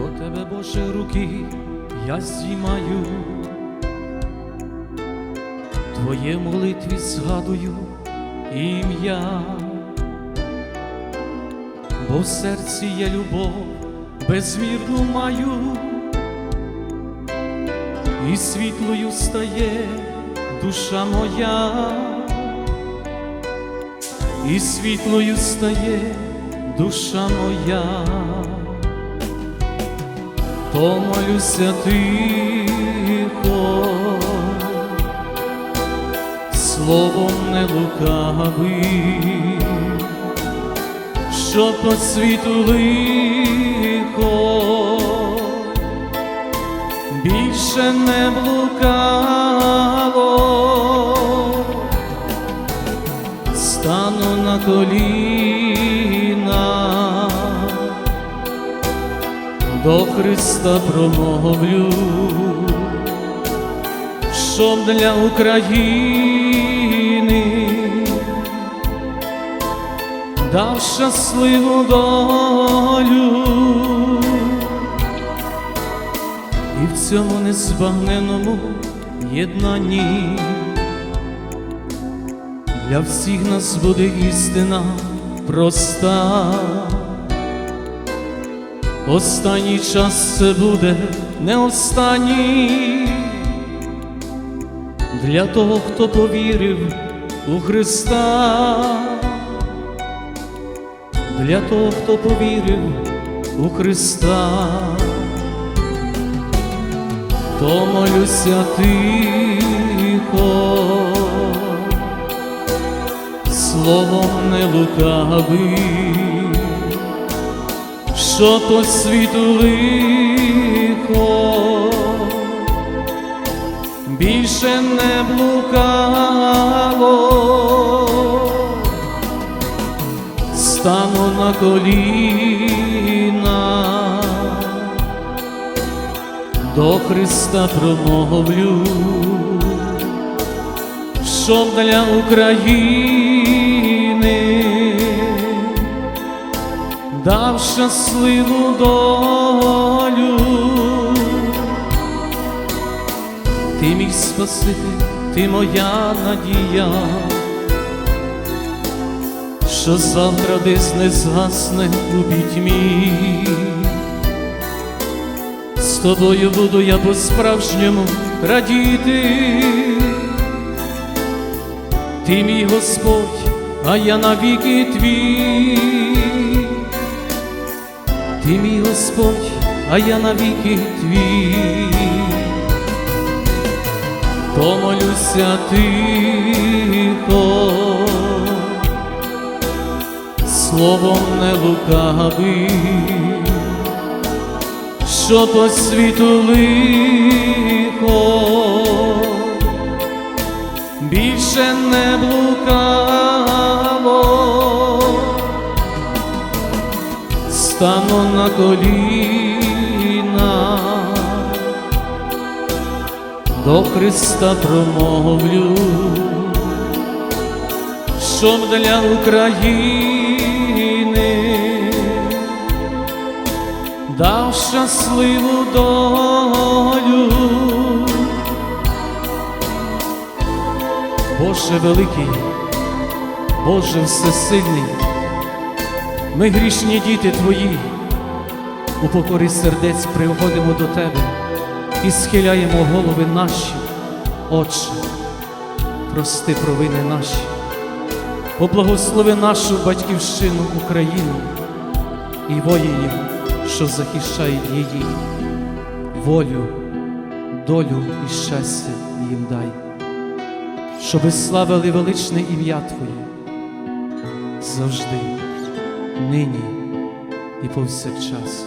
До тебе, Боже, руки я здіймаю, Твоє молитві згадую ім'я, бо в серці я любов безмірну маю, і світлою стає душа моя, і світлою стає душа моя помолюся тихо, словом не лукавий, що по світу лихо. Більше не блукало, стану на коліна до Христа промовлю, щоб для України дав щасливу долю і в цьому незбагненому єднанні для всіх нас буде істина проста. Останній час це буде не останній. Для того, хто повірив у Христа, для того, хто повірив у Христа, то молюся тихо, словом не лукавий що по світу лихо. Більше не блукало, стану на коліна, до Христа промовлю, щоб для України дав щасливу долю, ти мій Спаситель, ти моя надія, що завтра десь не згасне у пітьмі. З тобою буду я по-справжньому радіти, ти мій Господь, а я навіки твій. Ти мій Господь, а я навіки твій, помолюся тихо, словом не лукавий, що по світу лихо. Більше не блукало стану на коліна, до Христа промовлю, щоб для України дав щасливу долю. Боже великий, Боже всесильний. Ми грішні діти Твої, у покорі сердець приходимо до Тебе і схиляємо голови наші, Отче, прости провини наші, поблагослови нашу батьківщину Україну і воїнів, що захищають її, волю, долю і щастя їм дай, щоби славили величне ім'я Твоє. Завжди нині і повсякчас,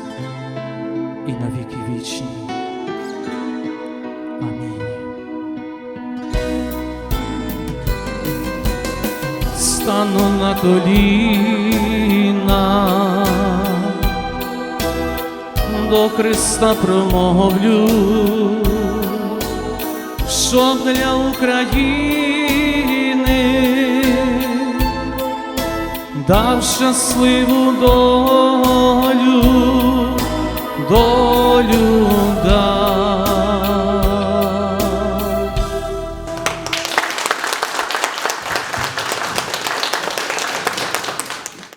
і на віки вічні. Амінь. Стану на коліна, до Христа промовлю, щоб для України дав щасливу долю, долю